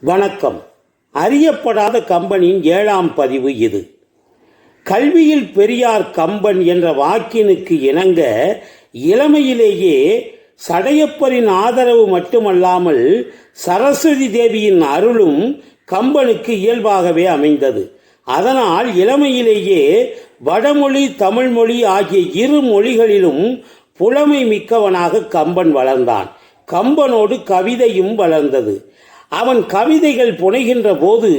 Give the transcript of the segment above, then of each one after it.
வணக்கம். அறியப்படாத கம்பனின் ஏழாம் பதிவு இது. கல்வியில் பெரியார் கம்பன் என்ற வாக்கினுக்கு இணங்க இளமையிலேயே சடையப்பரின் ஆதரவு மட்டுமல்லாமல் சரஸ்வதி தேவியின் அருளும் கம்பனுக்கு இயல்பாகவே அமைந்தது. அதனால் இளமையிலேயே வடமொழி தமிழ்மொழி ஆகிய இரு மொழிகளிலும் புலமை மிக்கவனாக கம்பன் வளர்ந்தான். கம்பனோடு கவிதையும் வளர்ந்தது. அவன் கவிதைகள் புனைகின்ற போது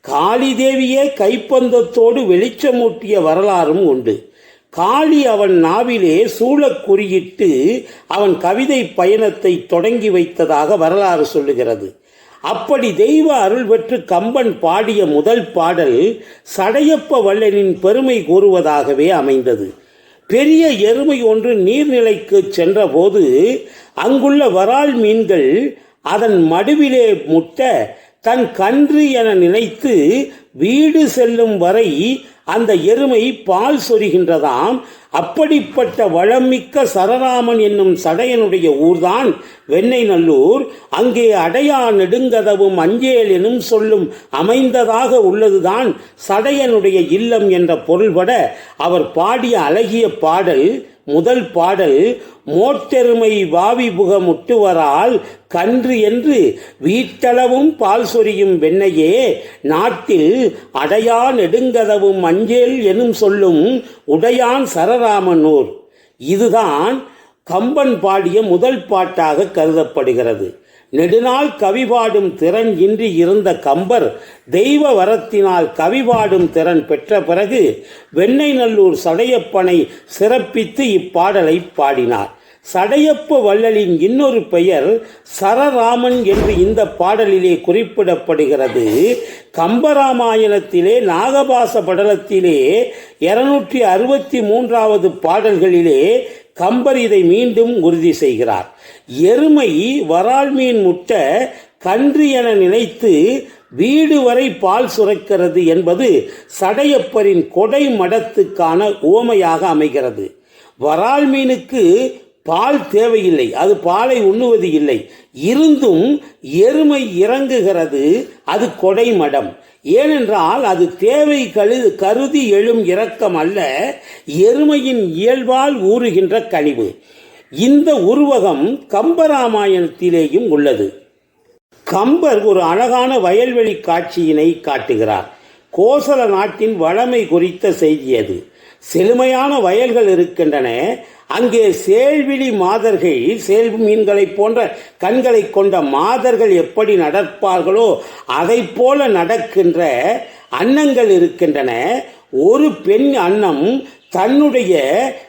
காளி தேவியே கைப்பந்தத்தோடு வெளிச்சமூட்டிய வரலாறும் உண்டு. காளி அவன் நாவிலே சூழக் குறியிட்டு அவன் கவிதை பயணத்தை தொடங்கி வைத்ததாக வரலாறு சொல்லுகிறது. அப்படி தெய்வ அருள் பெற்று கம்பன் பாடிய முதல் பாடல் சடையப்ப வள்ளலின் பெருமை கூறுவதாகவே அமைந்தது. பெரிய எருமை ஒன்று நீர்நிலைக்கு சென்றபோது அங்குள்ள வரால் மீன்கள் அதன் மடுவிலே முட்ட தன் கன்று என நினைத்து வீடு செல்லும் வரை அந்த எருமை பால் சொரிகின்றதாம். அப்படிப்பட்ட வளமிக்க சரராமன் என்னும் சடையனுடைய ஊர்தான் வெண்ணெய்நல்லூர். அங்கே அடையா நெடுங்கதவும் அஞ்சேல் எனும் சொல்லும் அமைந்ததாக உள்ளதுதான் சடையனுடைய இல்லம் என்ற பொருள்பட அவர் பாடிய அழகிய பாடல் முதல் பாடல் மோட்டெருமை வாவி புக முட்டுவரால் கன்று என்று வீட்டளவும் பால் சொரியும் வெண்ணையே நாட்டில் அடையா நெடுங்கதவும் மஞ்சேல் எனும் சொல்லும் உடையான் சரராமனூர் இதுதான் கம்பன் பாடிய முதல் பாட்டாக கருதப்படுகிறது. நெடுநாள் கவி பாடும் திறன் இன்றி இருந்த கம்பர் தெய்வ வரத்தினால் கவி பாடும் திறன் பெற்ற பிறகு வெண்ணைநல்லூர் சடையப்பனை சிறப்பித்து இப்பாடலை பாடினார். சடையப்ப வள்ளலின் இன்னொரு பெயர் சரராமன் என்று இந்த பாடலிலே குறிப்பிடப்படுகிறது. கம்பராமாயணத்திலே நாகபாச படலத்திலே இருநூற்றி அறுபத்தி மூன்றாவது பாடல்களிலே கம்பர் இதை மீண்டும் உறுதி செய்கிறார். எருமை வரால் மீன் முட்ட கன்று என நினைத்து வீடு வரை பால் சுரக்கிறது என்பது சடையப்பரின் கொடை மடத்துக்கான உவமையாக அமைகிறது. வரால் மீனுக்கு பால் தேவையில்லை அது பாலை உண்ணுவது இல்லை. இருந்தும் எருமை இறங்குகிறது அது கொடை மடம். ஏனென்றால் அது தேவை கழு கருதி எழும் இரக்கம் அல்ல எருமையின் இயல்பால் ஊறுகின்ற கனிவு. இந்த உருவகம் கம்பராமாயணத்திலேயும் உள்ளது. கம்பர் ஒரு அழகான வயல்வெளி காட்சியினை காட்டுகிறார். கோசல நாட்டின் வளமை குறித்த செய்தி அது. செழுமையான வயல்கள் இருக்கின்றன. அங்கே சேல்விழி மாதர்கள் சேல் மீன்களைப் போன்ற கண்களை கொண்ட மாதர்கள் எப்படி நடப்பார்களோ அதை போல நடக்கின்ற அன்னங்கள் இருக்கின்றன. ஒரு பெண் அன்னம் தன்னுடைய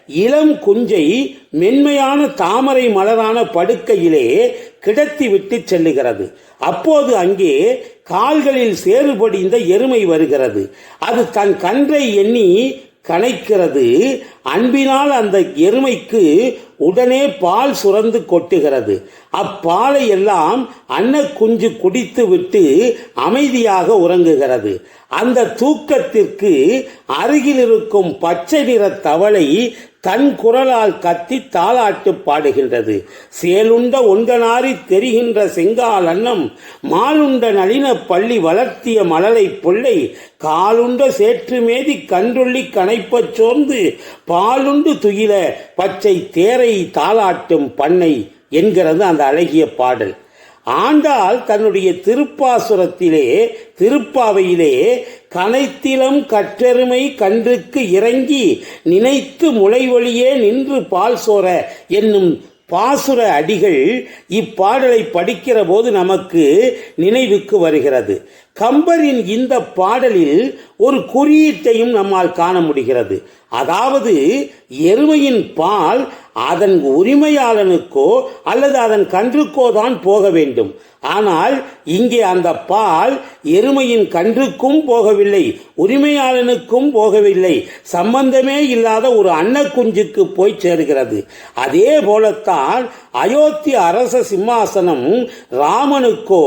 இளம் குஞ்சை மென்மையான தாமரை மலரான படுக்கையிலே கிடத்தி விட்டு செல்லுகிறது. அப்போது அங்கே கால்களில் சேறுபடிந்த எருமை வருகிறது. அது தன் கன்றை எண்ணி கனைக்கிறது. அன்பினால் அந்த எருமைக்கு உடனே பால் சுரந்து கொட்டுகிறது. அப்பாலை எல்லாம் அன்ன குஞ்சு குடித்து விட்டு அமைதியாக உறங்குகிறது. அந்த தூக்கத்திற்கு அருகில் இருக்கும் பச்சை நிற தவளை தன் குரலால் கத்தி தாளாட்டு பாடுகின்றது. சேலுண்ட ஒன்றனாரி தெரிகின்ற செங்கால் அன்னம் மாலுண்ட நளின பள்ளி வளர்த்திய மலலை புள்ளை காலுண்ட சேற்று மேதி கன்றுள்ளி கனைப்பச் சோர்ந்து பாலுண்டு துயில பச்சை தேரை தாளாட்டும் பண்ணை என்கிறது அந்த அழகிய பாடல். ஆண்டாள் தன்னுடைய திருப்பாசுரத்திலே திருப்பாவையிலே கனைத்திலம் கற்றெருமை கன்றுக்கு இறங்கி நினைத்து முளைவழியே நின்று பால் சோர என்னும் பாசுர அடிகள் இப்பாடலை படிக்கிற போது நமக்கு நினைவுக்கு வருகிறது. கம்பரின் இந்த பாடலில் ஒரு குறியீட்டையும் நம்மால் காண முடிகிறது. அதாவது எருமையின் பால் அதன் உரிமையாளனுக்கோ அல்லது அதன் கன்றுக்கோ தான் போக வேண்டும். ஆனால் இங்கே அந்த பால் எருமையின் கன்றுக்கும் போகவில்லை உரிமையாளனுக்கும் போகவில்லை. சம்பந்தமே இல்லாத ஒரு அன்ன குஞ்சுக்கு போய் சேர்கிறது. அதே போலத்தான் அயோத்தி அரச சிம்மாசனம் ராமனுக்கோ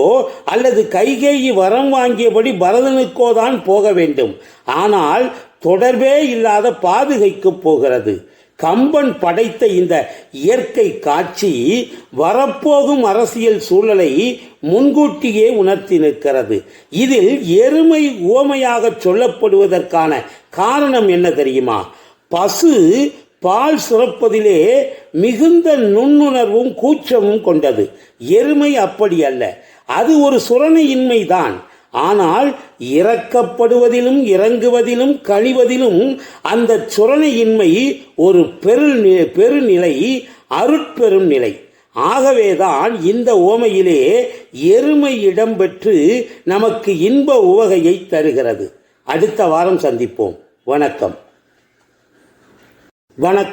அல்லது கைகேயி வரம் வாங்கியபடி பரதனுக்கோ தான் போக வேண்டும். ஆனால் தொடர்பே இல்லாத பாதுகைக்கு போகிறது. கம்பன் படைத்த இந்த இயற்கை காட்சி வரப்போகும் அரசியல் சூழலை முன்கூட்டியே உணர்த்தி நிற்கிறது. இதில் எருமை உவமையாக சொல்லப்படுவதற்கான காரணம் என்ன தெரியுமா? பசு பால் சுரப்பதிலே மிகுந்த நுண்ணுணர்வும் கூச்சமும் கொண்டது. எருமை அப்படி அல்ல. அது ஒரு சுரணையின்மைதான். ஆனால் இறக்கப்படுவதிலும் இறங்குவதிலும் கழிவதிலும் அந்த சுரணையின்மை ஒரு பெரு பெருநிலை அருட்பெரும் நிலை. ஆகவேதான் இந்த ஓமையிலே எருமை இடம்பெற்று நமக்கு இன்ப உவகையை தருகிறது. அடுத்த வாரம் சந்திப்போம். வணக்கம். வணக்கம்.